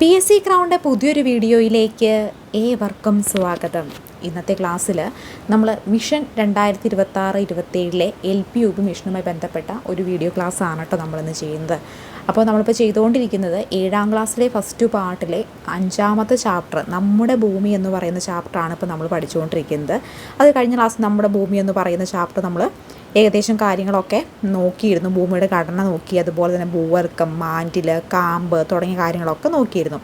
P S C crowned പുതിയൊരു വീഡിയോയിലേക്ക് ഏവർക്കും സ്വാഗതം. ഇന്നത്തെ ക്ലാസ്സിൽ നമ്മൾ മിഷൻ രണ്ടായിരത്തി ഇരുപത്തി ആറ് ഇരുപത്തേഴിലെ എൽ പി യു പി മിഷനുമായി ബന്ധപ്പെട്ട ഒരു വീഡിയോ ക്ലാസ് ആണ് കേട്ടോ നമ്മളിന്ന് ചെയ്യുന്നത്. അപ്പോൾ നമ്മളിപ്പോൾ ചെയ്തുകൊണ്ടിരിക്കുന്നത് ഏഴാം ക്ലാസ്സിലെ ഫസ്റ്റ് പാർട്ടിലെ അഞ്ചാമത്തെ ചാപ്റ്റർ നമ്മുടെ ഭൂമി എന്ന് പറയുന്ന ചാപ്റ്ററാണ് ഇപ്പോൾ നമ്മൾ പഠിച്ചുകൊണ്ടിരിക്കുന്നത്. അത് കഴിഞ്ഞ ക്ലാസ് നമ്മുടെ ഭൂമി എന്ന് പറയുന്ന ചാപ്റ്റർ നമ്മൾ ഏകദേശം കാര്യങ്ങളൊക്കെ നോക്കിയിരുന്നു. ഭൂമിയുടെ ഘടന നോക്കി അതുപോലെ തന്നെ ഭൂവർക്കം മാന്റിൽ കാമ്പ് തുടങ്ങിയ കാര്യങ്ങളൊക്കെ നോക്കിയിരുന്നു.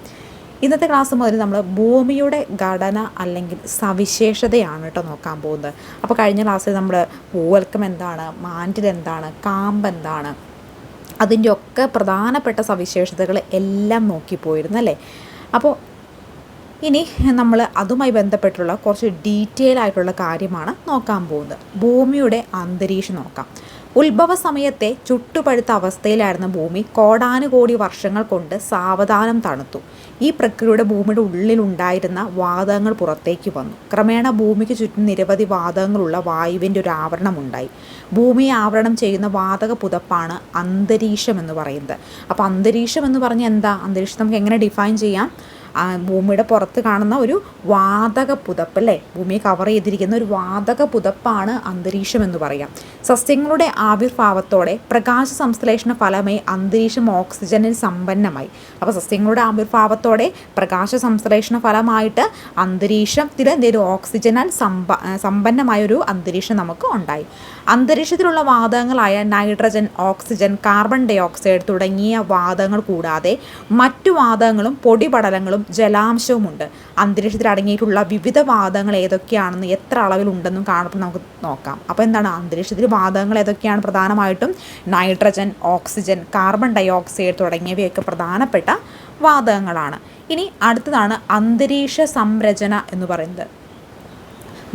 ഇന്നത്തെ ക്ലാസ് മുതൽ നമ്മൾ ഭൂമിയുടെ ഘടന അല്ലെങ്കിൽ സവിശേഷതയാണ് കേട്ടോ നോക്കാൻ പോകുന്നത്. അപ്പോൾ കഴിഞ്ഞ ക്ലാസ്സിൽ നമ്മൾ ഭൂവൽക്കം എന്താണ് മാന്റിൽ എന്താണ് കാമ്പ് എന്താണ് അതിന്റെ ഒക്കെ പ്രധാനപ്പെട്ട സവിശേഷതകൾ എല്ലാം നോക്കിപ്പോയിരുന്നു അല്ലേ? അപ്പോൾ ഇനി നമ്മൾ അതുമായി ബന്ധപ്പെട്ടുള്ള കുറച്ച് ഡീറ്റെയിൽ ആയിട്ടുള്ള കാര്യമാണ് നോക്കാൻ പോകുന്നത്. ഭൂമിയുടെ അന്തരീക്ഷം നോക്കാം. ഉത്ഭവ സമയത്തെ ചുട്ടുപഴുത്ത അവസ്ഥയിലായിരുന്ന ഭൂമി കോടാനുകോടി വർഷങ്ങൾ കൊണ്ട് സാവധാനം തണുത്തു. ഈ പ്രക്രിയയുടെ ഭൂമിയുടെ ഉള്ളിലുണ്ടായിരുന്ന വാതകങ്ങൾ പുറത്തേക്ക് വന്നു. ക്രമേണ ഭൂമിക്ക് ചുറ്റും നിരവധി വാതകങ്ങളുള്ള വായുവിന്റെ ഒരു ആവരണമുണ്ടായി ഭൂമിയെ ആവരണം ചെയ്യുന്ന വാതക പുതപ്പാണ് അന്തരീക്ഷം എന്ന് പറയുന്നത്. അപ്പോൾ അന്തരീക്ഷം എന്ന് പറഞ്ഞാൽ എന്താ? അന്തരീക്ഷം നമുക്ക് എങ്ങനെ ഡിഫൈൻ ചെയ്യാം? ഭൂമിയുടെ പുറത്ത് കാണുന്ന ഒരു വാതക പുതപ്പ് അല്ലേ? ഭൂമിയെ കവർ ചെയ്തിരിക്കുന്ന ഒരു വാതക പുതപ്പാണ് അന്തരീക്ഷം എന്ന് പറയാം. സസ്യങ്ങളുടെ ആവിർഭാവത്തോടെ പ്രകാശ സംശ്ലേഷണ ഫലമായി അന്തരീക്ഷം ഓക്സിജനിൽ സമ്പന്നമായി. അപ്പോൾ സസ്യങ്ങളുടെ ആവിർഭാവത്തോടെ പ്രകാശ സംശ്ലേഷണ ഫലമായിട്ട് അന്തരീക്ഷത്തിൽ എന്തെങ്കിലും ഓക്സിജനാൽ സമ്പ സമ്പന്നമായൊരു അന്തരീക്ഷം നമുക്ക് ഉണ്ടായി. അന്തരീക്ഷത്തിലുള്ള വാതകങ്ങളായ nitrogen oxygen carbon dioxide തുടങ്ങിയ വാതകങ്ങൾ കൂടാതെ മറ്റു വാതകങ്ങളും പൊടിപടലങ്ങളും ജലാംശവുമുണ്ട്. അന്തരീക്ഷത്തിൽ അടങ്ങിയിട്ടുള്ള വിവിധ വാതകങ്ങൾ ഏതൊക്കെയാണെന്ന് എത്ര അളവിലുണ്ടെന്നും കാണുമ്പോൾ നമുക്ക് നോക്കാം. അപ്പോൾ എന്താണ്? അന്തരീക്ഷത്തിൽ വാതകങ്ങൾ ഏതൊക്കെയാണ് പ്രധാനമായിട്ടും? Nitrogen oxygen carbon dioxide തുടങ്ങിയവയൊക്കെ പ്രധാനപ്പെട്ട വാതകങ്ങളാണ്. ഇനി അടുത്തതാണ് അന്തരീക്ഷ സംരചന എന്ന് പറയുന്നത്.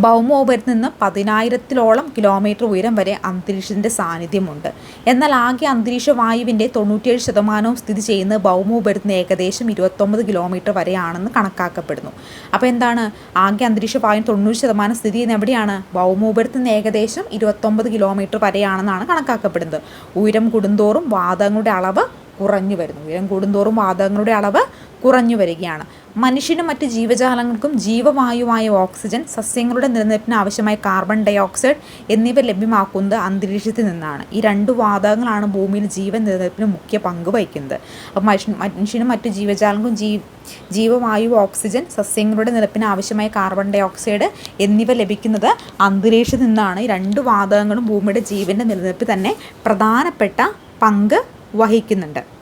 ഭൗമോപരിൽ നിന്ന് പതിനായിരത്തിലോളം കിലോമീറ്റർ ഉയരം വരെ അന്തരീക്ഷത്തിന്റെ സാന്നിധ്യമുണ്ട്. എന്നാൽ ആകെ അന്തരീക്ഷ വായുവിന്റെ തൊണ്ണൂറ്റിയേഴ് ശതമാനവും സ്ഥിതി ചെയ്യുന്ന ഭൗമോപരിൽ നിന്ന് ഏകദേശം ഇരുപത്തൊമ്പത് കിലോമീറ്റർ വരെയാണെന്ന് കണക്കാക്കപ്പെടുന്നു. അപ്പോൾ എന്താണ്? ആകെ അന്തരീക്ഷ വായു തൊണ്ണൂറ് ശതമാനം സ്ഥിതി ചെയ്യുന്ന എവിടെയാണ്? ഭൗമോപരിൽ നിന്ന് ഏകദേശം ഇരുപത്തൊമ്പത് കിലോമീറ്റർ വരെയാണെന്നാണ് കണക്കാക്കപ്പെടുന്നത്. ഉയരം കൂടുന്തോറും വാതകങ്ങളുടെ അളവ് കുറഞ്ഞു വരുന്നു. ഉയരം കൂടുന്തോറും വാതകങ്ങളുടെ അളവ് കുറഞ്ഞു വരികയാണ്. മനുഷ്യനും മറ്റ് ജീവജാലങ്ങൾക്കും ജീവവായുവായ ഓക്സിജൻ സസ്യങ്ങളുടെ നിലനിൽപ്പിന് ആവശ്യമായ കാർബൺ ഡൈ ഓക്സൈഡ് എന്നിവ ലഭ്യമാക്കുന്നത് അന്തരീക്ഷത്തിൽ നിന്നാണ്. ഈ രണ്ട് വാതകങ്ങളാണ് ഭൂമിയിൽ ജീവൻ നിലനിൽപ്പിന് മുഖ്യ പങ്ക് വഹിക്കുന്നത്. അപ്പോൾ മനുഷ്യ മനുഷ്യനും മറ്റ് ജീവജാലങ്ങൾക്കും ജീ ജീവവായു ഓക്സിജൻ സസ്യങ്ങളുടെ നിലപ്പിന് ആവശ്യമായ കാർബൺ ഡൈ ഓക്സൈഡ് എന്നിവ ലഭിക്കുന്നത് അന്തരീക്ഷത്തിൽ നിന്നാണ്. ഈ രണ്ട് വാതകങ്ങളും ഭൂമിയുടെ ജീവന്റെ നിലനിൽപ്പ് തന്നെ പ്രധാനപ്പെട്ട പങ്ക് വഹിക്കുന്നുണ്ട്.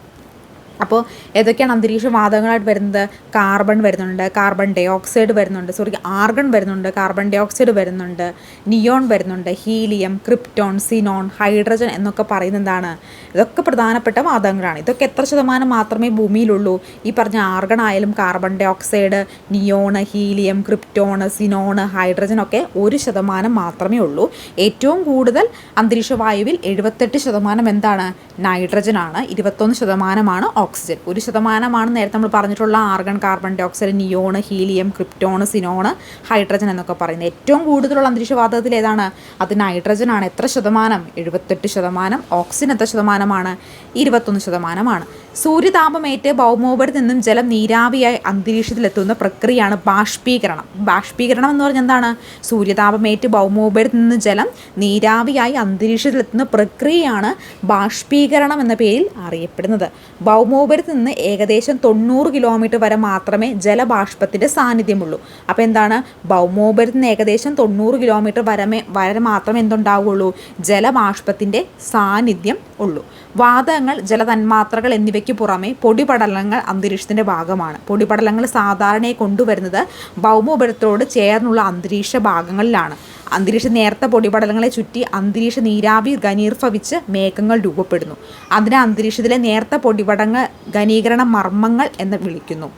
അപ്പോൾ ഏതൊക്കെയാണ് അന്തരീക്ഷ വാതകങ്ങളായിട്ട് വരുന്നത്? കാർബൺ വരുന്നുണ്ട് കാർബൺ ഡൈ ഓക്സൈഡ് വരുന്നുണ്ട് സോറി ആർഗൺ വരുന്നുണ്ട് കാർബൺ ഡൈ ഓക്സൈഡ് വരുന്നുണ്ട് നിയോൺ വരുന്നുണ്ട് ഹീലിയം ക്രിപ്റ്റോൺ സിനോൺ ഹൈഡ്രജൻ എന്നൊക്കെ പറയുന്ന എന്താണ് ഇതൊക്കെ പ്രധാനപ്പെട്ട വാതകങ്ങളാണ്. ഇതൊക്കെ എത്ര ശതമാനം മാത്രമേ ഭൂമിയിലുള്ളൂ? ഈ പറഞ്ഞ ആർഗൺ ആയാലും carbon dioxide neon helium krypton xenon hydrogen ഒക്കെ ഒരു ശതമാനം മാത്രമേ ഉള്ളൂ. ഏറ്റവും കൂടുതൽ അന്തരീക്ഷ വായുവിൽ എഴുപത്തെട്ട് ശതമാനം എന്താണ്? നൈട്രജൻ ആണ് ഇരുപത്തൊന്ന് ശതമാനമാണ് ഓക്സിജൻ ഒരു ശതമാനമാണ് നേരത്തെ നമ്മൾ പറഞ്ഞിട്ടുള്ള argon carbon dioxide neon helium krypton xenon hydrogen എന്നൊക്കെ പറയുന്നത്. ഏറ്റവും കൂടുതലുള്ള അന്തരീക്ഷവാതകത്തിൽ ഏതാണ്? അത് നൈട്രജൻ ആണ്. എത്ര ശതമാനം? എഴുപത്തെട്ട് ശതമാനം. ഓക്സിജൻ എത്ര ശതമാനമാണ്? ഇരുപത്തൊന്ന് ശതമാനമാണ്. സൂര്യതാപമേറ്റ് ഭൗമോപരിൽ നിന്നും ജലം നീരാവിയായി അന്തരീക്ഷത്തിലെത്തുന്ന പ്രക്രിയയാണ് ബാഷ്പീകരണം. ബാഷ്പീകരണം എന്ന് പറഞ്ഞാൽ എന്താണ്? സൂര്യതാപമേറ്റ് ഭൗമോപരിൽ നിന്ന് ജലം നീരാവിയായി അന്തരീക്ഷത്തിലെത്തുന്ന പ്രക്രിയയാണ് ബാഷ്പീകരണം എന്ന പേരിൽ അറിയപ്പെടുന്നത്. ഭൗമോപരിൽ നിന്ന് ഏകദേശം തൊണ്ണൂറ് കിലോമീറ്റർ വരെ മാത്രമേ ജലബാഷ്പത്തിന്റെ സാന്നിധ്യമുള്ളൂ. അപ്പോൾ എന്താണ്? ഭൗമോപരിൽ നിന്ന് ഏകദേശം തൊണ്ണൂറ് കിലോമീറ്റർ വരമേ വരെ മാത്രമേ എന്തുണ്ടാവുകയുള്ളൂ ജലബാഷ്പത്തിന്റെ സാന്നിധ്യം ഉള്ളൂ. വാതകങ്ങൾ ജലതന്മാത്രകൾ എന്നിവയ്ക്ക് പുറമെ പൊടിപടലങ്ങൾ അന്തരീക്ഷത്തിന്റെ ഭാഗമാണ്. പൊടിപടലങ്ങൾ സാധാരണയായി കൊണ്ടുവരുന്നത് ഭൗമോപരത്തോട് ചേർന്നുള്ള അന്തരീക്ഷ ഭാഗങ്ങളിലാണ്. അന്തരീക്ഷ നേർത്ത പൊടിപടലങ്ങളെ ചുറ്റി അന്തരീക്ഷ നീരാവി ഘനീർഭവിച്ച് മേഘങ്ങൾ രൂപപ്പെടുന്നു. അതിനെ അന്തരീക്ഷത്തിലെ നേർത്ത പൊടിപടങ്ങൾ ഘനീകരണ മർമ്മങ്ങൾ എന്ന് വിളിക്കുന്നു.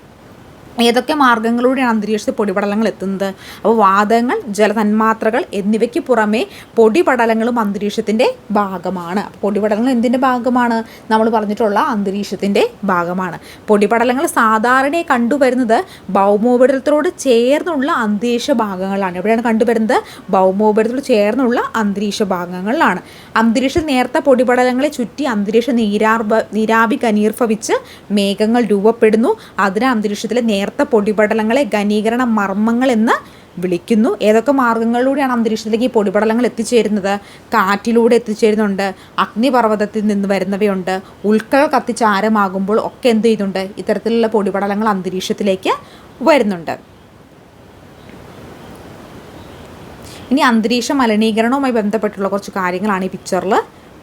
ഏതൊക്കെ മാർഗങ്ങളിലൂടെയാണ് അന്തരീക്ഷത്തിൽ പൊടിപടലങ്ങൾ എത്തുന്നത്? അപ്പോൾ വാതകങ്ങൾ ജലതന്മാത്രകൾ എന്നിവയ്ക്ക് പുറമേ പൊടിപടലങ്ങളും അന്തരീക്ഷത്തിന്റെ ഭാഗമാണ്. പൊടിപടലങ്ങൾ എന്തിന്റെ ഭാഗമാണ്? നമ്മൾ പറഞ്ഞിട്ടുള്ള അന്തരീക്ഷത്തിന്റെ ഭാഗമാണ്. പൊടിപടലങ്ങൾ സാധാരണയായി കണ്ടുവരുന്നത് ഭൗമോപരിതലത്തോട് ചേർന്നുള്ള അന്തരീക്ഷ ഭാഗങ്ങളാണ്. എവിടെയാണ് കണ്ടുവരുന്നത്? ഭൗമോപരിതലത്തോട് ചേർന്നുള്ള അന്തരീക്ഷ ഭാഗങ്ങളിലാണ്. അന്തരീക്ഷ നേർത്ത പൊടിപടലങ്ങളെ ചുറ്റി അന്തരീക്ഷ നീരാർഭ നീരാവി കനീർഭവിച്ച് മേഘങ്ങൾ രൂപപ്പെടുന്നു. അതിന് അന്തരീക്ഷത്തിലെ നേർത്ത പൊടിപടലങ്ങളെ ഘനീകരണ മർമ്മങ്ങൾ എന്ന് വിളിക്കുന്നു. ഏതൊക്കെ മാർഗങ്ങളിലൂടെയാണ് അന്തരീക്ഷത്തിലേക്ക് ഈ പൊടിപടലങ്ങൾ എത്തിച്ചേരുന്നത്? കാറ്റിലൂടെ എത്തിച്ചേരുന്നുണ്ട്. അഗ്നിപർവതത്തിൽ നിന്ന് വരുന്നവയുണ്ട്. ഉൽക്കകൾ കത്തിച്ചാരമാകുമ്പോൾ ഒക്കെ എന്ത് ചെയ്യുന്നുണ്ട്? ഇത്തരത്തിലുള്ള പൊടിപടലങ്ങൾ അന്തരീക്ഷത്തിലേക്ക് വരുന്നുണ്ട്. ഇനി അന്തരീക്ഷ മലിനീകരണവുമായി ബന്ധപ്പെട്ടുള്ള കുറച്ച് കാര്യങ്ങളാണ് ഈ പിക്ചറിൽ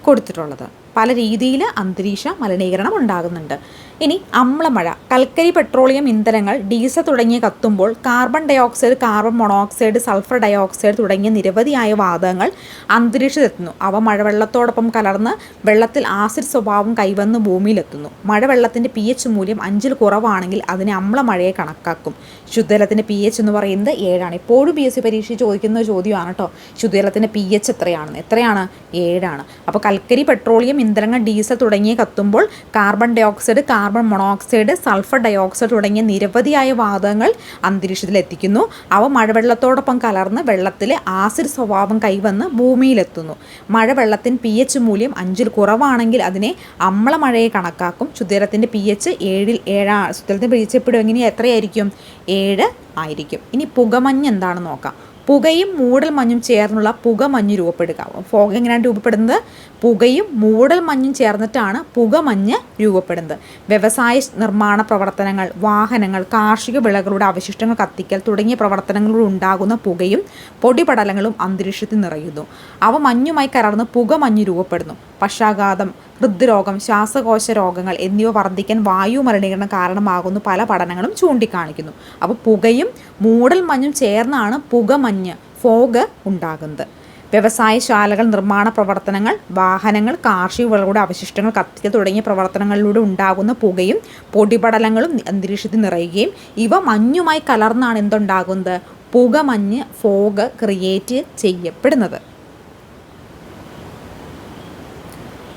കൊടുത്തിട്ടുള്ളത്. പല രീതിയിൽ അന്തരീക്ഷ മലിനീകരണം ഉണ്ടാകുന്നുണ്ട്. ഇനി അമ്ലമഴ. കൽക്കരി പെട്രോളിയം ഇന്ധനങ്ങൾ ഡീസൽ തുടങ്ങിയ കത്തുമ്പോൾ carbon dioxide carbon monoxide sulphur dioxide തുടങ്ങിയ നിരവധിയായ വാതകങ്ങൾ അന്തരീക്ഷത്തിലെത്തുന്നു. അവ മഴവെള്ളത്തോടൊപ്പം കലർന്ന് വെള്ളത്തിൽ ആസിഡ് സ്വഭാവം കൈവന്ന് ഭൂമിയിലെത്തുന്നു. മഴവെള്ളത്തിന്റെ പി എച്ച് മൂല്യം അഞ്ചിൽ കുറവാണെങ്കിൽ അതിനെ അമ്ലമഴയെ കണക്കാക്കും. ശുദ്ധജലത്തിന്റെ പി എച്ച് എന്ന് പറയുന്നത് ഏഴാണ്. എപ്പോഴും പി എസ് സി പരീക്ഷ ചോദിക്കുന്ന ഒരു ചോദ്യമാണ് കേട്ടോ ശുദ്ധജലത്തിന്റെ പി എച്ച് എത്രയാണെന്ന് എത്രയാണ്? ഏഴാണ്. അപ്പോൾ കൽക്കരി പെട്രോളിയം ഇന്ധനങ്ങൾ ഡീസൽ തുടങ്ങിയ കത്തുമ്പോൾ carbon dioxide carbon monoxide sulphur dioxide തുടങ്ങിയ നിരവധിയായ വാതകങ്ങൾ അന്തരീക്ഷത്തിൽ എത്തിക്കുന്നു അവ മഴവെള്ളത്തോടൊപ്പം കലർന്ന് വെള്ളത്തിൽ ആസിഡ് സ്വഭാവം കൈവന്ന് ഭൂമിയിലെത്തുന്നു. മഴവെള്ളത്തിന് പി എച്ച് മൂല്യം അഞ്ചിൽ കുറവാണെങ്കിൽ അതിനെ അമ്ലമഴയെ കണക്കാക്കും. ശുദ്ധജലത്തിന്റെ പി എച്ച് ഏഴിൽ ഏഴാ ശുദ്ധജലത്തിന്റെ പി എച്ച് എപ്പോഴും എത്രയായിരിക്കും? ഏഴ് ആയിരിക്കും. ഇനി പുകമഞ്ഞ് എന്താണെന്ന് നോക്കാം. പുകയും മൂടൽ മഞ്ഞും ചേർന്നുള്ള പുക മഞ്ഞ് രൂപപ്പെടുക. ഫോഗ് എങ്ങനെയാണ് രൂപപ്പെടുന്നത്? പുകയും മൂടൽ മഞ്ഞും ചേർന്നിട്ടാണ് പുകമഞ്ഞ് രൂപപ്പെടുന്നത്. വ്യവസായ നിർമ്മാണ പ്രവർത്തനങ്ങൾ വാഹനങ്ങൾ കാർഷിക വിളകളുടെ അവശിഷ്ടങ്ങൾ കത്തിക്കൽ തുടങ്ങിയ പ്രവർത്തനങ്ങളിലൂടെ ഉണ്ടാകുന്ന പുകയും പൊടിപടലങ്ങളും അന്തരീക്ഷത്തിൽ നിറയുന്നു. അവ മഞ്ഞുമായി കലർന്ന് പുകമഞ്ഞ് രൂപപ്പെടുന്നു. പക്ഷാഘാതം ഹൃദ്രോഗം ശ്വാസകോശ രോഗങ്ങൾ എന്നിവ വർദ്ധിക്കാൻ വായു മലിനീകരണം കാരണമാകുന്നു പല പഠനങ്ങളും ചൂണ്ടിക്കാണിക്കുന്നു. അപ്പോൾ പുകയും മൂടൽ മഞ്ഞും ചേർന്നാണ് പുകമഞ്ഞ് ഫോഗ് ഉണ്ടാകുന്നത്. വ്യവസായശാലകൾ നിർമ്മാണ പ്രവർത്തനങ്ങൾ വാഹനങ്ങൾ കാർഷിക വിളകളുടെ അവശിഷ്ടങ്ങൾ കത്തിക്കൽ തുടങ്ങിയ പ്രവർത്തനങ്ങളിലൂടെ ഉണ്ടാകുന്ന പുകയും പൊടിപടലങ്ങളും അന്തരീക്ഷത്തിൽ നിറയുകയും ഇവ മഞ്ഞുമായി കലർന്നാണ് എന്തുണ്ടാകുന്നത്? പുകമഞ്ഞ് ഫോഗ് ക്രിയേറ്റ് ചെയ്യപ്പെടുന്നത്.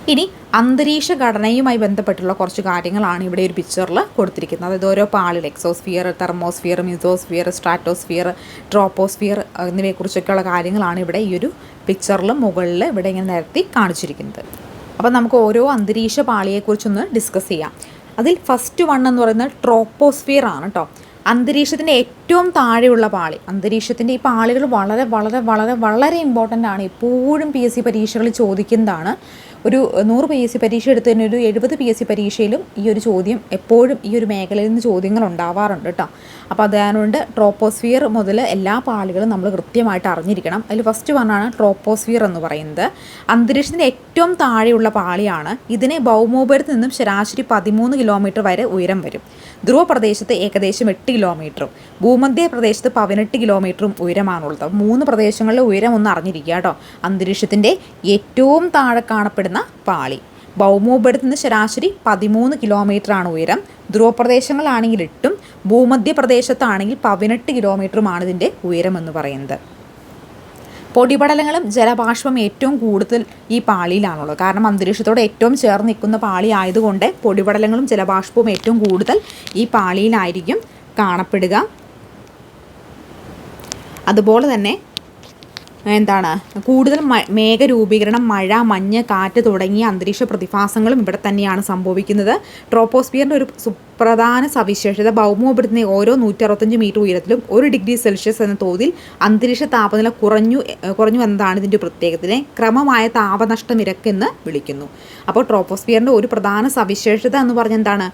ഇനി അന്തരീക്ഷ ഘടനയുമായി ബന്ധപ്പെട്ടുള്ള കുറച്ച് കാര്യങ്ങളാണ് ഇവിടെ ഒരു പിക്ചറിൽ കൊടുത്തിരിക്കുന്നത്. അതായത് ഓരോ പാളിൽ exosphere thermosphere mesosphere stratosphere troposphere എന്നിവയെക്കുറിച്ചൊക്കെയുള്ള കാര്യങ്ങളാണ് ഇവിടെ ഈ ഒരു പിക്ചറിൽ മുകളിൽ ഇവിടെ ഇങ്ങനെ നിരത്തി കാണിച്ചിരിക്കുന്നത്. അപ്പോൾ നമുക്ക് ഓരോ അന്തരീക്ഷ പാളിയെക്കുറിച്ചൊന്ന് ഡിസ്കസ് ചെയ്യാം. അതിൽ ഫസ്റ്റ് വൺ എന്ന് പറയുന്നത് ട്രോപ്പോസ്ഫിയർ ആണ് കേട്ടോ അന്തരീക്ഷത്തിന്റെ ഏറ്റവും താഴെയുള്ള പാളി. അന്തരീക്ഷത്തിന്റെ ഈ പാളികൾ വളരെ വളരെ വളരെ വളരെ ഇമ്പോർട്ടന്റ് ആണ്. എപ്പോഴും പി എസ് സി പരീക്ഷകളിൽ ചോദിക്കുന്നതാണ് ഒരു നൂറ് പി എസ് സി പരീക്ഷ എടുത്തു തന്നെ ഒരു എഴുപത് പി എസ് സി പരീക്ഷയിലും ഈ ഒരു ചോദ്യം എപ്പോഴും ഈ ഒരു മേഖലയിൽ നിന്ന് ചോദ്യങ്ങൾ ഉണ്ടാവാറുണ്ട് കേട്ടോ. അപ്പോൾ അതുകൊണ്ട് ട്രോപ്പോസ്ഫിയർ മുതൽ എല്ലാ പാളികളും നമ്മൾ കൃത്യമായിട്ട് അറിഞ്ഞിരിക്കണം. അതിൽ ഫസ്റ്റ് വണ്ണാണ് ട്രോപ്പോസ്ഫിയർ എന്ന് പറയുന്നത്. അന്തരീക്ഷത്തിന്റെ ഏറ്റവും താഴെയുള്ള പാളിയാണ്. ഇതിനെ ഭൗമോപരത്തിൽ നിന്നും ശരാശരി പതിമൂന്ന് കിലോമീറ്റർ വരെ ഉയരം വരും. ധ്രുവ പ്രദേശത്ത് ഏകദേശം എട്ട് കിലോമീറ്ററും ഭൂമധ്യ പ്രദേശത്ത് പതിനെട്ട് കിലോമീറ്ററും ഉയരമാണുള്ളത്. മൂന്ന് പ്രദേശങ്ങളിലെ ഉയരം ഒന്ന് അറിഞ്ഞിരിക്കുക കേട്ടോ. അന്തരീക്ഷത്തിന്റെ ഏറ്റവും താഴെ കാണപ്പെടുന്ന പാളി. ഭൗമോപരിതത്തിൽ നിന്ന് ശരാശരി പതിമൂന്ന് കിലോമീറ്ററാണ് ഉയരം. ധ്രുവപ്രദേശങ്ങളാണെങ്കിൽ എട്ടും ഭൂമധ്യ പ്രദേശത്താണെങ്കിൽ പതിനെട്ട് കിലോമീറ്ററുമാണ് ഇതിന്റെ ഉയരം എന്ന് പറയുന്നത്. പൊടിപടലങ്ങളും ജലബാഷ്പം ഏറ്റവും കൂടുതൽ ഈ പാളിയിലാണുള്ളത്. കാരണം അന്തരീക്ഷത്തോട് ഏറ്റവും ചേർന്ന് നിൽക്കുന്ന പാളി ആയതുകൊണ്ട് പൊടിപടലങ്ങളും ജലബാഷ്പവും ഏറ്റവും കൂടുതൽ ഈ പാളിയിലായിരിക്കും കാണപ്പെടുക. അതുപോലെ തന്നെ എന്താണ്? കൂടുതൽ മേഘ രൂപീകരണം മഴ മഞ്ഞ് കാറ്റ് തുടങ്ങിയ അന്തരീക്ഷ പ്രതിഭാസങ്ങളും ഇവിടെ തന്നെയാണ് സംഭവിക്കുന്നത്. ട്രോപ്പോസ്ഫിയറിന്റെ ഒരു സുപ്രധാന സവിശേഷത ഭൗമോപരിതത്തിന് ഓരോ നൂറ്റി അറുപത്തഞ്ച് മീറ്റർ ഉയരത്തിലും ഒരു ഡിഗ്രി സെൽഷ്യസ് എന്ന തോതിൽ അന്തരീക്ഷ താപനില കുറഞ്ഞു കുറഞ്ഞു എന്നതാണ് ഇതിന്റെ പ്രത്യേകത്തിനെ ക്രമമായ താപനഷ്ട നിരക്ക് എന്ന് വിളിക്കുന്നു. അപ്പോൾ ട്രോപ്പോസ്ഫിയറിന്റെ ഒരു പ്രധാന സവിശേഷത എന്ന് പറഞ്ഞാൽ എന്താണ്?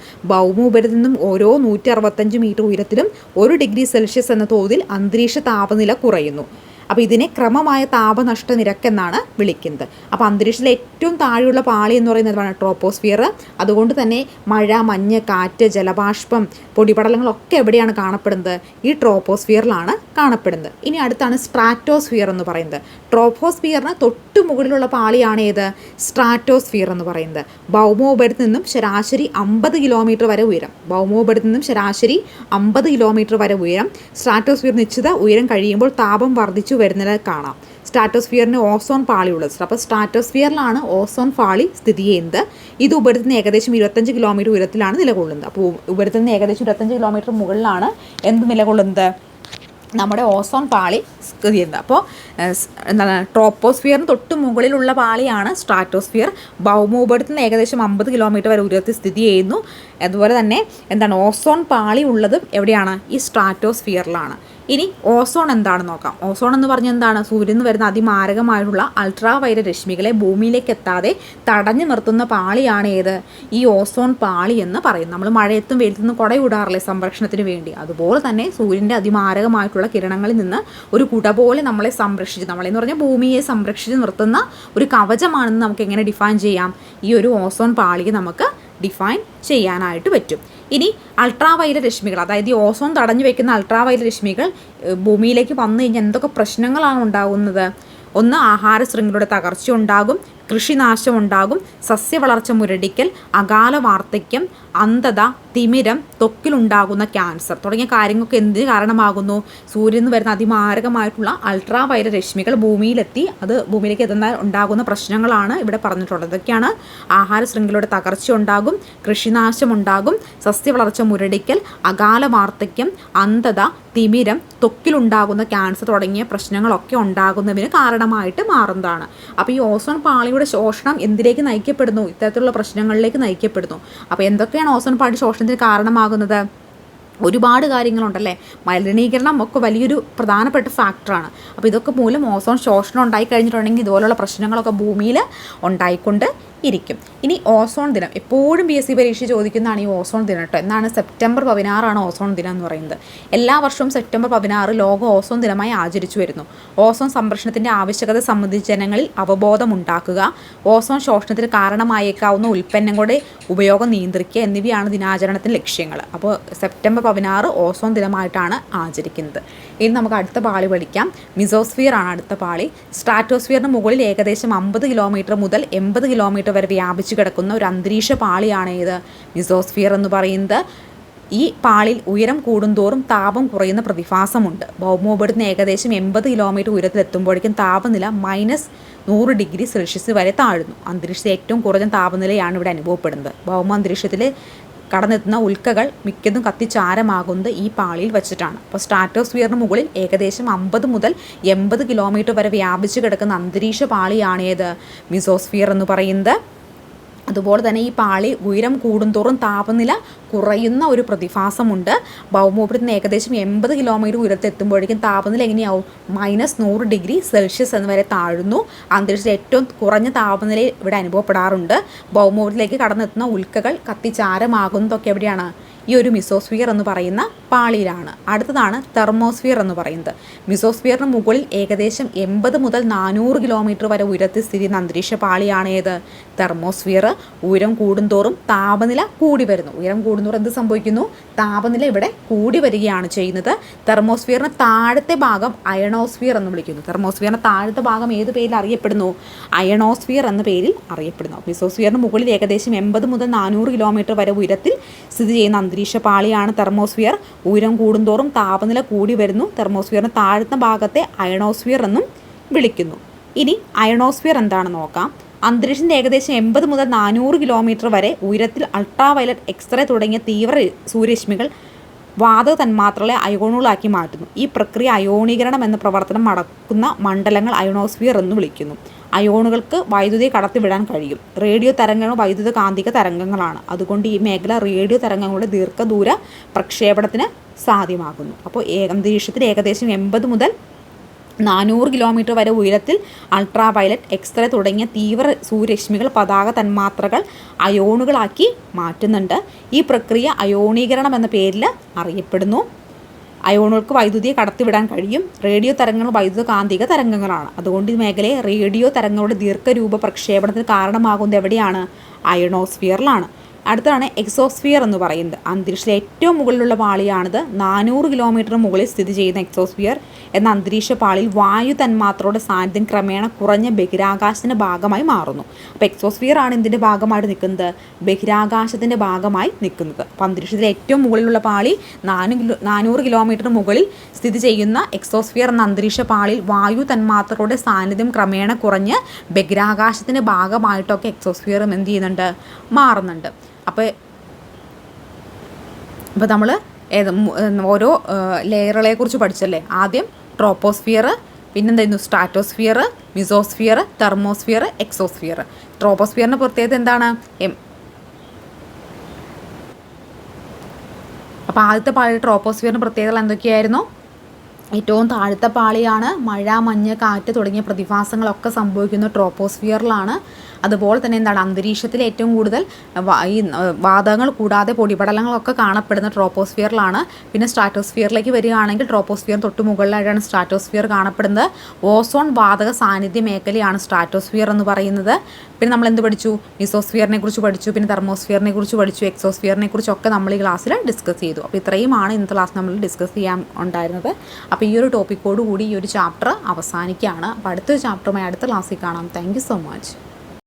നിന്നും ഓരോ നൂറ്റി അറുപത്തഞ്ച് മീറ്റർ ഉയരത്തിലും ഒരു ഡിഗ്രി സെൽഷ്യസ് എന്ന തോതിൽ അന്തരീക്ഷ താപനില കുറയുന്നു. അപ്പോൾ ഇതിനെ ക്രമമായ താപനഷ്ട നിരക്കെന്നാണ് വിളിക്കുന്നത്. അപ്പോൾ അന്തരീക്ഷത്തിലെ ഏറ്റവും താഴെയുള്ള പാളി എന്ന് പറയുന്നത് ട്രോപ്പോസ്ഫിയർ. അതുകൊണ്ട് തന്നെ മഴ മഞ്ഞ് കാറ്റ് ജലബാഷ്പം പൊടിപടലങ്ങളൊക്കെ എവിടെയാണ് കാണപ്പെടുന്നത്? ഈ ട്രോപ്പോസ്ഫിയറിലാണ് കാണപ്പെടുന്നത്. ഇനി അടുത്താണ് സ്ട്രാറ്റോസ്ഫിയർ എന്ന് പറയുന്നത്. ട്രോഫോസ്ഫിയറിന് തൊട്ട് മുകളിലുള്ള പാളിയാണ് ഏത്? സ്ട്രാറ്റോസ്ഫിയർ എന്ന് പറയുന്നത്. ഭൗമോപരിതത്തിൽ നിന്നും ശരാശരി അമ്പത് കിലോമീറ്റർ വരെ ഉയരം. ഭൗമോപരിതത്തിൽ നിന്നും ശരാശരി അമ്പത് കിലോമീറ്റർ വരെ ഉയരം. സ്ട്രാറ്റോസ്ഫിയർ നിശ്ചിത ഉയരം കഴിയുമ്പോൾ താപം വർദ്ധിച്ചു വരുന്നത് കാണാം. സ്ട്രാറ്റോസ്ഫിയറിന് ഓസോൺ പാളി ഉള്ളത്. അപ്പോൾ സ്ട്രാറ്റോസ്ഫിയറിലാണ് ഓസോൺ പാളി സ്ഥിതി ചെയ്യുന്നത്. ഇത് ഉപരിതത്തിൽ നിന്ന് ഏകദേശം ഇരുപത്തഞ്ച് കിലോമീറ്റർ ഉയരത്തിലാണ് നിലകൊള്ളുന്നത്. അപ്പോൾ ഉപരിതത്തിൽ നിന്ന് ഏകദേശം ഇരുപത്തഞ്ച് കിലോമീറ്റർ മുകളിലാണ് എന്ത് നിലകൊള്ളുന്നത്? നമ്മുടെ ഓസോൺ പാളി സ്ഥിതി ചെയ്യുന്നത് അപ്പോൾ എന്താണ് ട്രോപ്പോസ്ഫിയറിന് തൊട്ട് മുകളിലുള്ള പാളിയാണ് സ്ട്രാറ്റോസ്ഫിയർ. ഭൗമോപരിതത്തിൽ നിന്ന് ഏകദേശം അമ്പത് കിലോമീറ്റർ വരെ ഉയരത്തിൽ സ്ഥിതി ചെയ്യുന്നു. അതുപോലെ തന്നെ എന്താണ് ഓസോൺ പാളി ഉള്ളതും എവിടെയാണ്? ഈ സ്ട്രാറ്റോസ്ഫിയറിലാണ്. ഇനി ഓസോൺ എന്താണ് നോക്കാം. ഓസോൺ എന്ന് പറഞ്ഞാൽ എന്താണ്? സൂര്യനിൽ നിന്ന് വരുന്ന അതിമാരകമായിട്ടുള്ള അൾട്രാ വൈര രശ്മികളെ ഭൂമിയിലേക്ക് എത്താതെ തടഞ്ഞു നിർത്തുന്ന പാളിയാണ് ഏത്? ഈ ഓസോൺ പാളി എന്ന് പറയും. നമ്മൾ മഴയത്തും വെയിലത്തും കുടയൂടാറില്ലേ സംരക്ഷണത്തിന് വേണ്ടി. അതുപോലെ തന്നെ സൂര്യന്റെ അതിമാരകമായിട്ടുള്ള കിരണങ്ങളിൽ നിന്ന് ഒരു കുട പോലെ നമ്മളെ സംരക്ഷിച്ച് നമ്മളെന്ന് പറഞ്ഞാൽ ഭൂമിയെ സംരക്ഷിച്ച് നിർത്തുന്ന ഒരു കവചമാണെന്ന് നമുക്ക് എങ്ങനെ ഡിഫൈൻ ചെയ്യാം? ഈ ഒരു ഓസോൺ പാളിയെ നമുക്ക് ഡിഫൈൻ ചെയ്യാനായിട്ട് പറ്റും. ഇനി അൾട്രാവയല രശ്മികൾ അതായത് ഈ ഓസോൺ തടഞ്ഞു വെക്കുന്ന അൾട്രാവയല രശ്മികൾ ഭൂമിയിലേക്ക് വന്നു കഴിഞ്ഞാൽ എന്തൊക്കെ പ്രശ്നങ്ങളാണ് ഉണ്ടാകുന്നത്? ഒന്ന് ആഹാര ശൃംഖലയുടെ തകർച്ച ഉണ്ടാകും കൃഷിനാശം ഉണ്ടാകും സസ്യവളർച്ച മുരടിക്കൽ അകാല വാർദ്ധക്യം അന്ധത തിമിരം തൊക്കിലുണ്ടാകുന്ന ക്യാൻസർ തുടങ്ങിയ കാര്യങ്ങൾക്ക് എന്തിന് കാരണമാകുന്നു? സൂര്യനിൽ വരുന്ന അതിമാരകമായിട്ടുള്ള അൾട്രാ വൈര രശ്മികൾ ഭൂമിയിലെത്തി അത് ഭൂമിയിലേക്ക് എത്തുന്ന ഉണ്ടാകുന്ന പ്രശ്നങ്ങളാണ് ഇവിടെ പറഞ്ഞിട്ടുള്ളത്. ഇതൊക്കെയാണ് ആഹാര ശൃംഖലയുടെ തകർച്ച ഉണ്ടാകും കൃഷിനാശം ഉണ്ടാകും സസ്യവളർച്ച മുരടിക്കൽ അകാല വാർദ്ധക്യം അന്ധത തിമിരം തൊക്കിലുണ്ടാകുന്ന ക്യാൻസർ തുടങ്ങിയ പ്രശ്നങ്ങളൊക്കെ ഉണ്ടാകുന്നതിന് കാരണമായിട്ട് മാറുന്നതാണ്. അപ്പോൾ ഈ ഓസോൺ പാളിയുടെ ശോഷണം എന്തിലേക്ക് നയിക്കപ്പെടുന്നു? ഇത്തരത്തിലുള്ള പ്രശ്നങ്ങളിലേക്ക് നയിക്കപ്പെടുന്നു. അപ്പോൾ എന്തൊക്കെയാണ് ഓസോൺ പാളി ശോഷണത്തിന് കാരണമാകുന്നത്. ഒരുപാട് കാര്യങ്ങളുണ്ടല്ലേ? മലിനീകരണം ഒക്കെ വലിയൊരു പ്രധാനപ്പെട്ട ഫാക്ടറാണ് അപ്പോൾ ഇതൊക്കെ മൂലം ഓസോൺ ശോഷണം ഉണ്ടായി കഴിഞ്ഞിട്ടുണ്ടെങ്കിൽ ഇതുപോലുള്ള പ്രശ്നങ്ങളൊക്കെ ഭൂമിയിൽ ഉണ്ടായിക്കൊണ്ട് ഇരിക്കും. ഇനി ഓസോൺ ദിനം. എപ്പോഴും പി എസ് സി പരീക്ഷ ചോദിക്കുന്നതാണ് ഈ ഓസോൺ ദിനം കേട്ടോ എന്നാണ് സെപ്റ്റംബർ പതിനാറാണ് ഓസോൺ ദിനം എന്ന് പറയുന്നത്. എല്ലാ വർഷവും സെപ്റ്റംബർ പതിനാറ് ലോക ഓസോൺ ദിനമായി ആചരിച്ചു വരുന്നു. ഓസോൺ സംരക്ഷണത്തിന്റെ ആവശ്യകത സംബന്ധിച്ച് ജനങ്ങളിൽ അവബോധം ഉണ്ടാക്കുക ഓസോൺ ശോഷണത്തിന് കാരണമായേക്കാവുന്ന ഉൽപ്പന്നങ്ങളുടെ ഉപയോഗം നിയന്ത്രിക്കുക എന്നിവയാണ് ദിനാചരണത്തിന്റെ ലക്ഷ്യങ്ങൾ. അപ്പോൾ സെപ്റ്റംബർ പതിനാറ് ഓസോൺ ദിനമായിട്ടാണ് ആചരിക്കുന്നത്. ഇനി നമുക്ക് അടുത്ത പാളി പഠിക്കാം. മിസോസ്ഫിയർ ആണ് അടുത്ത പാളി. സ്ട്രാറ്റോസ്ഫിയറിന് മുകളിൽ ഏകദേശം അമ്പത് കിലോമീറ്റർ മുതൽ എൺപത് കിലോമീറ്റർ വരെ വ്യാപിച്ചു കിടക്കുന്ന ഒരു അന്തരീക്ഷ പാളിയാണ് ഇത്. മിസോസ്ഫിയർ എന്ന് പറയുന്നത് ഈ പാളിൽ ഉയരം കൂടുന്തോറും താപം കുറയുന്ന പ്രതിഭാസമുണ്ട്. ഭൗമോപടുന്ന ഏകദേശം എൺപത് കിലോമീറ്റർ ഉയരത്തിലെത്തുമ്പോഴേക്കും താപനില മൈനസ് നൂറ് ഡിഗ്രി സെൽഷ്യസ് വരെ താഴുന്നു. അന്തരീക്ഷത്തിൽ ഏറ്റവും കുറഞ്ഞ താപനിലയാണ് ഇവിടെ അനുഭവപ്പെടുന്നത്. ഭൗമ അന്തരീക്ഷത്തിൽ കടന്നെത്തുന്ന ഉൽക്കകൾ മിക്കതും കത്തിച്ചാരമാകുന്നത് ഈ പാളിയിൽ വെച്ചിട്ടാണ്. അപ്പോൾ സ്ട്രാറ്റോസ്ഫിയറിന് മുകളിൽ ഏകദേശം അമ്പത് മുതൽ എൺപത് കിലോമീറ്റർ വരെ വ്യാപിച്ചു കിടക്കുന്ന അന്തരീക്ഷ പാളിയാണ് ഏത്? മിസോസ്ഫിയർ എന്ന് പറയുന്നത്. അതുപോലെ തന്നെ ഈ പാളി ഉയരം കൂടുന്തോറും താപനില കുറയുന്ന ഒരു പ്രതിഭാസമുണ്ട്. നിന്ന് ഏകദേശം എൺപത് കിലോമീറ്റർ ഉയരത്തെത്തുമ്പോഴേക്കും താപനില എങ്ങനെയാവും? മൈനസ് നൂറ് ഡിഗ്രി സെൽഷ്യസ് എന്ന് വരെ താഴുന്നു. അന്തരീക്ഷത്തിൽ ഏറ്റവും കുറഞ്ഞ താപനില ഇവിടെ അനുഭവപ്പെടാറുണ്ട്. ഭൗമോപുരത്തിലേക്ക് കടന്നെത്തുന്ന ഉൽക്കകൾ കത്തിച്ചാരമാകുന്നതൊക്കെ എവിടെയാണ്? ഈ ഒരു മിസോസ്ഫിയർ എന്ന് പറയുന്ന പാളിയിലാണ്. അടുത്തതാണ് തെർമോസ്ഫിയർ എന്ന് പറയുന്നത്. മിസോസ്ഫിയറിന് മുകളിൽ ഏകദേശം എൺപത് മുതൽ നാനൂറ് കിലോമീറ്റർ വരെ ഉയരത്തിൽ സ്ഥിതി ചെയ്യുന്ന അന്തരീക്ഷ പാളിയാണ് ഏത്? തെർമോസ്ഫിയർ. ഉയരം കൂടുന്തോറും താപനില കൂടി വരുന്നു. ഉയരം കൂടുന്തോറും എന്ത് സംഭവിക്കുന്നു? താപനില ഇവിടെ കൂടി വരികയാണ് ചെയ്യുന്നത്. തെർമോസ്ഫിയറിന് താഴത്തെ ഭാഗം അയണോസ്ഫിയർ എന്ന് വിളിക്കുന്നു. തെർമോസ്ഫിയറിന് താഴത്തെ ഭാഗം ഏത് പേരിൽ അറിയപ്പെടുന്നു? അയണോസ്ഫിയർ എന്ന പേരിൽ അറിയപ്പെടുന്നു. മിസോസ്ഫിയറിന് മുകളിൽ ഏകദേശം എൺപത് മുതൽ നാനൂറ് കിലോമീറ്റർ വരെ ഉയരത്തിൽ സ്ഥിതി ചെയ്യുന്ന അന്തരീക്ഷ പാളിയാണ് തെർമോസ്ഫിയർ. ഉയരം കൂടുന്തോറും താപനില കൂടി വരുന്നു. തെർമോസ്ഫിയറിന് താഴ്ന്ന ഭാഗത്തെ അയണോസ്ഫിയർ എന്നും വിളിക്കുന്നു. ഇനി അയണോസ്ഫിയർ എന്താണെന്ന് നോക്കാം. അന്തരീക്ഷത്തിന്റെ ഏകദേശം എൺപത് മുതൽ നാനൂറ് കിലോമീറ്റർ വരെ ഉയരത്തിൽ അൾട്രാവയലറ്റ് എക്സ്റേ തുടങ്ങിയ തീവ്ര സൂര്യരശ്മികൾ വാതക തന്മാത്രകളെ അയോണുകളാക്കി മാറ്റുന്നു. ഈ പ്രക്രിയ അയോണീകരണം എന്ന പ്രവർത്തനം നടക്കുന്ന മണ്ഡലങ്ങൾ അയോണോസ്ഫിയർ എന്ന് വിളിക്കുന്നു. അയോണുകൾക്ക് വൈദ്യുതി കടത്തിവിടാൻ കഴിയും. റേഡിയോ തരംഗങ്ങൾ വൈദ്യുത കാന്തിക തരംഗങ്ങളാണ്. അതുകൊണ്ട് ഈ മേഖല റേഡിയോ തരംഗങ്ങളുടെ ദീർഘദൂര പ്രക്ഷേപണത്തിന് സാധ്യമാകുന്നു. അപ്പോൾ അന്തരീക്ഷത്തിൽ ഏകദേശം എൺപത് മുതൽ നാനൂറ് കിലോമീറ്റർ വരെ ഉയരത്തിൽ അൾട്രാ വയലറ്റ് എക്സ്റേ തുടങ്ങിയ തീവ്ര സൂര്യരശ്മികൾ പതാക തന്മാത്രകൾ അയോണുകളാക്കി മാറ്റുന്നുണ്ട്. ഈ പ്രക്രിയ അയോണീകരണം എന്ന പേരിൽ അറിയപ്പെടുന്നു. അയോണുകൾക്ക് വൈദ്യുതിയെ കടത്തിവിടാൻ കഴിയും. റേഡിയോ തരംഗങ്ങൾ വൈദ്യുത കാന്തിക തരംഗങ്ങളാണ്. അതുകൊണ്ട് ഈ മേഖലയെ റേഡിയോ തരംഗങ്ങളുടെ ദീർഘരൂപ പ്രക്ഷേപണത്തിന് കാരണമാകുന്നത് എവിടെയാണ്? അയണോസ്ഫിയറിലാണ്. അടുത്താണ് എക്സോസ്ഫിയർ എന്ന് പറയുന്നത്. അന്തരീക്ഷത്തിലെ ഏറ്റവും മുകളിലുള്ള പാളിയാണിത്. നാനൂറ് കിലോമീറ്റർ മുകളിൽ സ്ഥിതി ചെയ്യുന്ന എക്സോസ്ഫിയർ. എന്ന അന്തരീക്ഷ പാളിയിൽ വായു തന്മാത്രയുടെ സാന്നിധ്യം ക്രമേണ കുറഞ്ഞ ബഹിരാകാശത്തിന്റെ ഭാഗമായി മാറുന്നു. അപ്പോൾ എക്സോസ്ഫിയർ ആണ് ഇതിന്റെ ഭാഗമായിട്ട് നിൽക്കുന്നത്. ബഹിരാകാശത്തിന്റെ ഭാഗമായി നിൽക്കുന്നത്. അപ്പോൾ അന്തരീക്ഷത്തിലെ ഏറ്റവും മുകളിലുള്ള പാളി നാനൂ കിലോ നാനൂറ് കിലോമീറ്റർ മുകളിൽ സ്ഥിതി ചെയ്യുന്ന എക്സോസ്ഫിയർ എന്ന അന്തരീക്ഷ പാളിയിൽ വായു തന്മാത്രകളുടെ സാന്നിധ്യം ക്രമേണ കുറഞ്ഞ് ബഹിരാകാശത്തിന്റെ ഭാഗമായിട്ടൊക്കെ എക്സോസ്ഫിയറും എന്ത് ചെയ്യുന്നുണ്ട്? മാറുന്നുണ്ട്. അപ്പോൾ ഇപ്പോൾ നമ്മൾ ഓരോ ലെയറുകളെ കുറിച്ച് പഠിച്ചല്ലേ? ആദ്യം ട്രോപ്പോസ്ഫിയർ പിന്നെന്തായിരുന്നു സ്ട്രാറ്റോസ്ഫിയർ മിസോസ്ഫിയർ തെർമോസ്ഫിയർ എക്സോസ്ഫിയർ ട്രോപ്പോസ്ഫിയറിന്റെ പ്രത്യേകത എന്താണ്? അപ്പോൾ ആദ്യത്തെ പാളി ട്രോപ്പോസ്ഫിയറിന്റെ പ്രത്യേകത എന്തൊക്കെയായിരുന്നു? ഏറ്റവും താഴത്തെ പാളിയാണ് മഴ മഞ്ഞ് കാറ്റ് തുടങ്ങിയ പ്രതിഭാസങ്ങളൊക്കെ സംഭവിക്കുന്ന ട്രോപ്പോസ്ഫിയറിലാണ് അതുപോലെ തന്നെ എന്താണ് അന്തരീക്ഷത്തിൽ ഏറ്റവും കൂടുതൽ ഈ വാതകങ്ങൾ കൂടാതെ പൊടിപടലങ്ങളൊക്കെ കാണപ്പെടുന്ന ട്രോപ്പോസ്ഫിയറിലാണ്. പിന്നെ സ്ട്രാറ്റോസ്ഫിയറിലേക്ക് വരികയാണെങ്കിൽ ട്രോപ്പോസ്ഫിയർ തൊട്ട് മുകളിലായിട്ടാണ് സ്ട്രാറ്റോസ്ഫിയർ കാണപ്പെടുന്നത്. ഓസോൺ വാതക സാന്നിധ്യ മേഖലയാണ് സ്ട്രാറ്റോസ്ഫിയർ എന്ന് പറയുന്നത്. പിന്നെ നമ്മൾ എന്ത് പഠിച്ചു? മിസോസ്ഫിയറിനെ കുറിച്ച് പഠിച്ചു പിന്നെ തെർമോസ്ഫിയറിനെ കുറിച്ച് പഠിച്ചു എക്സോസ്ഫിയറിനെ കുറിച്ചൊക്കെ നമ്മൾ ഈ ക്ലാസ്സിൽ ഡിസ്കസ് ചെയ്തു. അപ്പോൾ ഇത്രയുമാണ് ഇന്നത്തെ ക്ലാസ് നമ്മൾ ഡിസ്കസ് ചെയ്യാൻ ഉണ്ടായിരുന്നത്. അപ്പോൾ ഈ ഒരു ടോപ്പിക്കോട് കൂടി ഈ ഒരു ചാപ്റ്റർ അവസാനിക്കുകയാണ്. അപ്പോൾ അടുത്തൊരു ചാപ്റ്ററുമായി അടുത്ത ക്ലാസ്സിൽ കാണാം. Thank so much